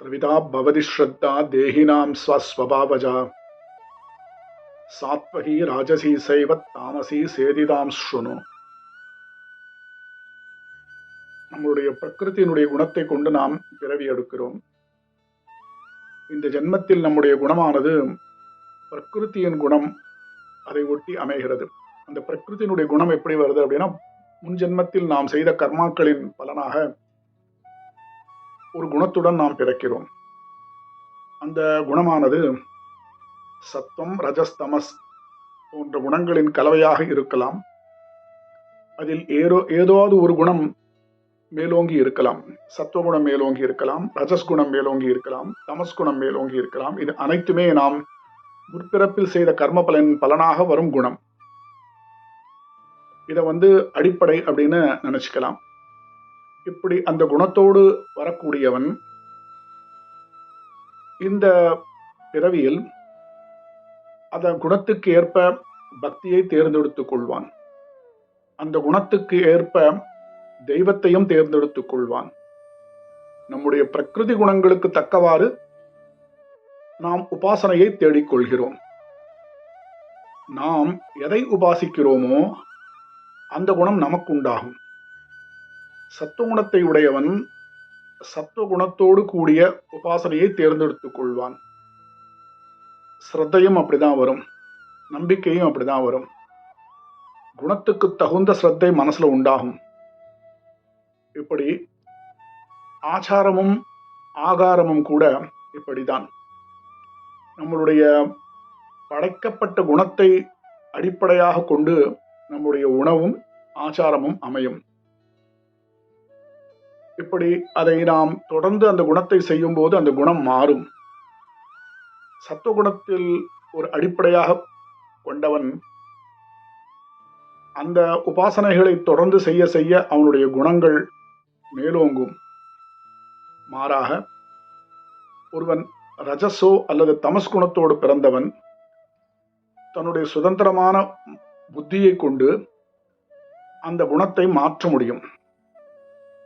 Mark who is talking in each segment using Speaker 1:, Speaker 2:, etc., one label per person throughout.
Speaker 1: திரவிதா பவதி ஸ்ரத்தா தேகினாம் ஸ்வஸ்வபாவஜா சாத்வகி ராஜசி சைவத் தாமசி சேதிதாம் ஸ்ருணு நம்மளுடைய பிரகிருத்தியினுடைய குணத்தை கொண்டு நாம் பிறவி எடுக்கிறோம் இந்த ஜென்மத்தில் நம்முடைய குணமானது பிரகிருத்தியின் குணம் அதை ஒட்டி அமைகிறது அந்த பிரகிருத்தினுடைய குணம் எப்படி வருது அப்படின்னா முன் ஜென்மத்தில் நாம் செய்த கர்மாக்களின் பலனாக ஒரு குணத்துடன் நாம் பிறக்கிறோம். அந்த குணமானது சத்துவம் ரஜஸ்தமஸ் போன்ற குணங்களின் கலவையாக இருக்கலாம். அதில் ஏதோ ஏதாவது ஒரு குணம் மேலோங்கி இருக்கலாம். சத்துவகுணம் மேலோங்கி இருக்கலாம் ரஜஸ் குணம் மேலோங்கி இருக்கலாம் தமஸ் குணம் மேலோங்கி இருக்கலாம். இது அனைத்துமே நாம் முற்பிறப்பில் செய்த கர்ம பலன் பலனாக வரும் குணம். இதை வந்து அடிப்படை அப்படின்னு நினச்சிக்கலாம். இப்படி அந்த குணத்தோடு வரக்கூடியவன் இந்த பிறவியில் அதன் குணத்துக்கு ஏற்ப பக்தியை தேர்ந்தெடுத்துக் கொள்வான். அந்த குணத்துக்கு ஏற்ப தெய்வத்தையும் தேர்ந்தெடுத்துக் கொள்வான். நம்முடைய பிரகிருதி குணங்களுக்கு தக்கவாறு நாம் உபாசனையை தேடிக்கொள்கிறோம். நாம் எதை உபாசிக்கிறோமோ அந்த குணம் நமக்கு உண்டாகும் சத்துவகுணத்தை உடையவன் சத்துவகுணத்தோடு கூடிய உபாசனையை தேர்ந்தெடுத்துக் கொள்வான். ஸ்ரத்தையும் அப்படிதான் வரும். நம்பிக்கையும் அப்படிதான் வரும். குணத்துக்கு தகுந்த ஸ்ரத்தை மனசுல உண்டாகும். இப்படி ஆச்சாரமும் ஆகாரமும் கூட இப்படிதான். நம்மளுடைய படைக்கப்பட்ட குணத்தை அடிப்படையாக கொண்டு நம்முடைய உணவும் ஆச்சாரமும் அமையும். இப்படி அதை நாம் தொடர்ந்து அந்த குணத்தை செய்யும் போது அந்த குணம் மாறும். சத்துவகுணத்தில் ஒரு அடிப்படையாக கொண்டவன் அந்த உபாசனைகளை தொடர்ந்து செய்ய செய்ய அவனுடைய குணங்கள் மேலோங்கும். மாறாக ஒருவன் ரஜஸோ அல்லது தமஸ் குணத்தோடு பிறந்தவன் தன்னுடைய சுதந்திரமான புத்தியை கொண்டு அந்த குணத்தை மாற்ற முடியும்.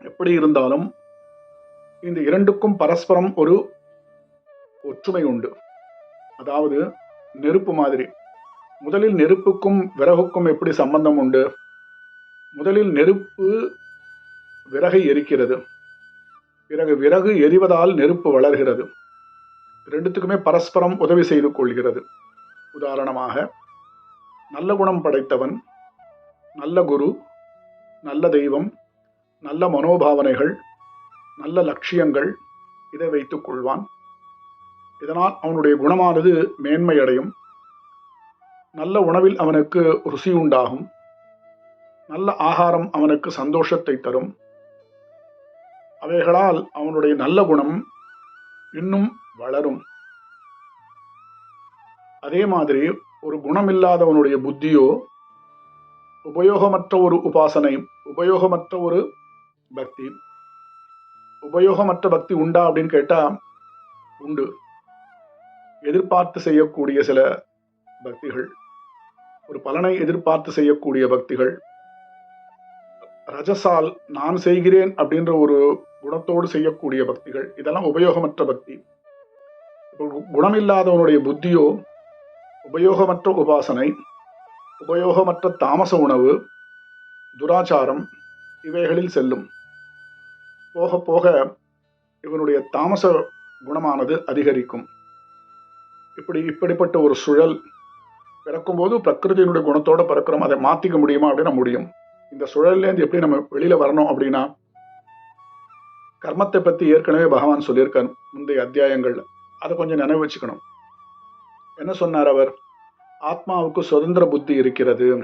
Speaker 1: எப்படி இருந்தாலும் இந்த இரண்டுக்கும் பரஸ்பரம் ஒரு ஒற்றுமை உண்டு. அதாவது நெருப்பு மாதிரி. முதலில் நெருப்புக்கும் விறகுக்கும் எப்படி சம்பந்தம் உண்டு? முதலில் நெருப்பு விறகை எரிக்கிறது. பிறகு விறகு எரிவதால் நெருப்பு வளர்கிறது. ரெண்டுத்துக்குமே பரஸ்பரம் உதவி செய்து கொள்கிறது. உதாரணமாக நல்ல குணம் படைத்தவன் நல்ல குரு நல்ல தெய்வம் நல்ல மனோபாவனைகள் நல்ல லட்சியங்கள் இதை வைத்துக் கொள்வான். இதனால் அவனுடைய குணமானது மேன்மை அடையும் நல்ல உணவில் அவனுக்கு ருசி உண்டாகும். நல்ல ஆகாரம் அவனுக்கு சந்தோஷத்தை தரும். அவைகளால் அவனுடைய நல்ல குணம் இன்னும் வளரும். அதே மாதிரி ஒரு குணமில்லாதவனுடைய புத்தியோ உபயோகமற்ற ஒரு உபாசனை உபயோகமற்ற ஒரு பக்தி. உபயோகமற்ற பக்தி உண்டா அப்படின்னு கேட்டால் உண்டு. எதிர்பார்த்து செய்யக்கூடிய சில பக்திகள் ஒரு பலனை எதிர்பார்த்து செய்யக்கூடிய பக்திகள் ரஜசால் நான் செய்கிறேன் அப்படின்ற ஒரு குணத்தோடு செய்யக்கூடிய பக்திகள் இதெல்லாம் உபயோகமற்ற பக்தி. இப்போ குணமில்லாதவனுடைய புத்தியோ உபயோகமற்ற உபாசனை உபயோகமற்ற தாமச உணவு துராச்சாரம் இவைகளில் செல்லும். போக போக இவனுடைய தாமச குணமானது அதிகரிக்கும். இப்படி இப்படிப்பட்ட ஒரு சுழல் பிறக்கும்போது பிரகிருதியினுடைய குணத்தோட பிறக்கிறோம். அதை மாத்திக்க முடியுமா அப்படின்னா முடியும். இந்த சுழல்லேருந்து எப்படி நம்ம வெளியில வரணும் அப்படின்னா கர்மத்தை பத்தி ஏற்கனவே பகவான் சொல்லியிருக்கார் முந்தைய அத்தியாயங்கள்ல. அதை கொஞ்சம் நினைவு வச்சுக்கணும். என்ன சொன்னார் அவர்? ஆத்மாவுக்கு சுதந்திர புத்தி இருக்கிறது.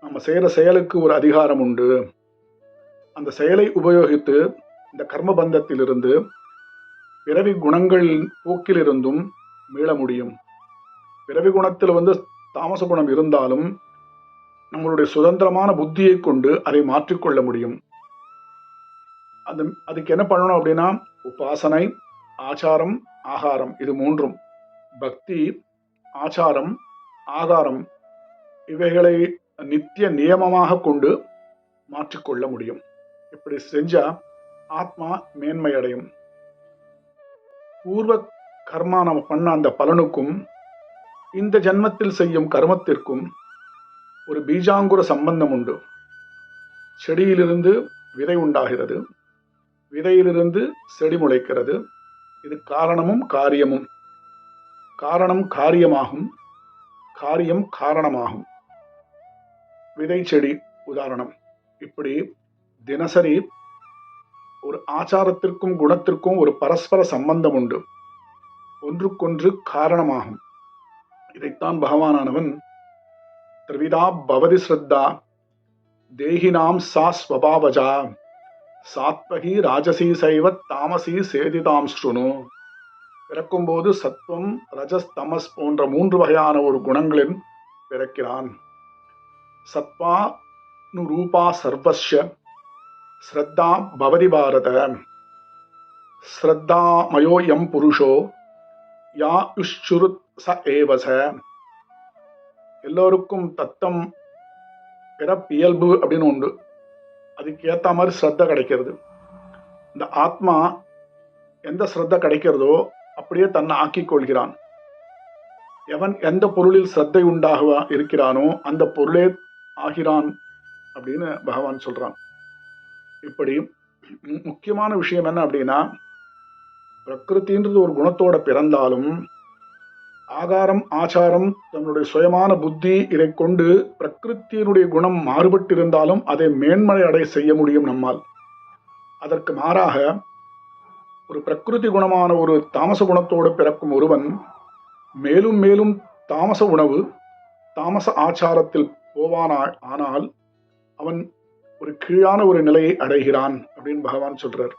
Speaker 1: நம்ம செய்கிற செயலுக்கு ஒரு அதிகாரம் உண்டு. அந்த செயலை உபயோகித்து இந்த கர்ம பந்தத்திலிருந்து பிறவி குணங்கள் போக்கிலிருந்தும் மீள முடியும். பிறவி குணத்தில் வந்து தாமச குணம் இருந்தாலும் நம்மளுடைய சுதந்திரமான புத்தியை கொண்டு அதை மாற்றிக்கொள்ள முடியும். அது அதுக்கு என்ன பண்ணணும் அப்படின்னா உபாசனை ஆச்சாரம் ஆகாரம் இது மூன்றும். பக்தி ஆச்சாரம் ஆகாரம் இவைகளை நித்திய நியமமாக கொண்டு மாற்றிக்கொள்ள முடியும். இப்படி செஞ்சா ஆத்மா மேன்மை அடையும் பூர்வ கர்மா நம்ம பண்ண அந்த பலனுக்கும் இந்த ஜென்மத்தில் செய்யும் கர்மத்திற்கும் ஒரு பீஜாங்குர சம்பந்தம் உண்டு. செடியிலிருந்து விதை உண்டாகிறது. விதையிலிருந்து செடி முளைக்கிறது. இது காரணமும் காரியமும். காரணம் காரியமாகும். காரியம் காரணமாகும். விதை செடி உதாரணம். இப்படி தினசரி ஒரு ஆச்சாரத்திற்கும் குணத்திற்கும் ஒரு பரஸ்பர சம்பந்தம் உண்டு. ஒன்றுக்கொன்று காரணமாகும். இதைத்தான் பகவானானவன் திரிவிதா பவதி ஸ்ரத்தா தேகினாம் சா ஸ்வபாவஜா சாத்வகி ராஜசி சைவ தாமசி சேதிதாம் ஸ்ருணு. பிறக்கும்போது சத்வம் ரஜஸ் தமஸ் போன்ற மூன்று வகையான ஒரு குணங்களில் பிறக்கிறான். சத்வா நு ரூபா சர்வஸ்ய ஸ்ரத்தா பவதி பாரத. ஸ்ரத்தாமயோயம் புருஷோ யா யுஷ்சுருத் ச ஏவச. எல்லோருக்கும் தத்தம் பிறப்பியல்பு அப்படின்னு உண்டு. அதுக்கு ஏற்ற மாதிரி ஸ்ரத்த கிடைக்கிறது. இந்த ஆத்மா எந்த ஸ்ரத்த கிடைக்கிறதோ அப்படியே தன்னை ஆக்கிக் கொள்கிறான். எவன் எந்த பொருளில் ஸ்ரத்தை உண்டாக இருக்கிறானோ அந்த பொருளே ஆகிறான் அப்படின்னு பகவான் சொல்கிறான் இப்படி முக்கியமான விஷயம் என்ன அப்படின்னா பிரகிருத்தின்றது ஒரு குணத்தோட பிறந்தாலும் ஆகாரம் ஆச்சாரம் தன்னுடைய சுயமான புத்தி இதை கொண்டு பிரகிருத்தியினுடைய குணம் மாறுபட்டிருந்தாலும் அதை மேன்மலை அடை செய்ய முடியும் நம்மால். அதற்கு மாறாக ஒரு பிரகிருதி குணமான ஒரு தாமச குணத்தோடு பிறக்கும் ஒருவன் மேலும் மேலும் தாமச உணவு தாமச ஆச்சாரத்தில் போவானா ஆனால் அவன் ஒரு கீழான ஒரு நிலையை அடைகிறான் அப்படின்னு பகவான் சொல்றார்.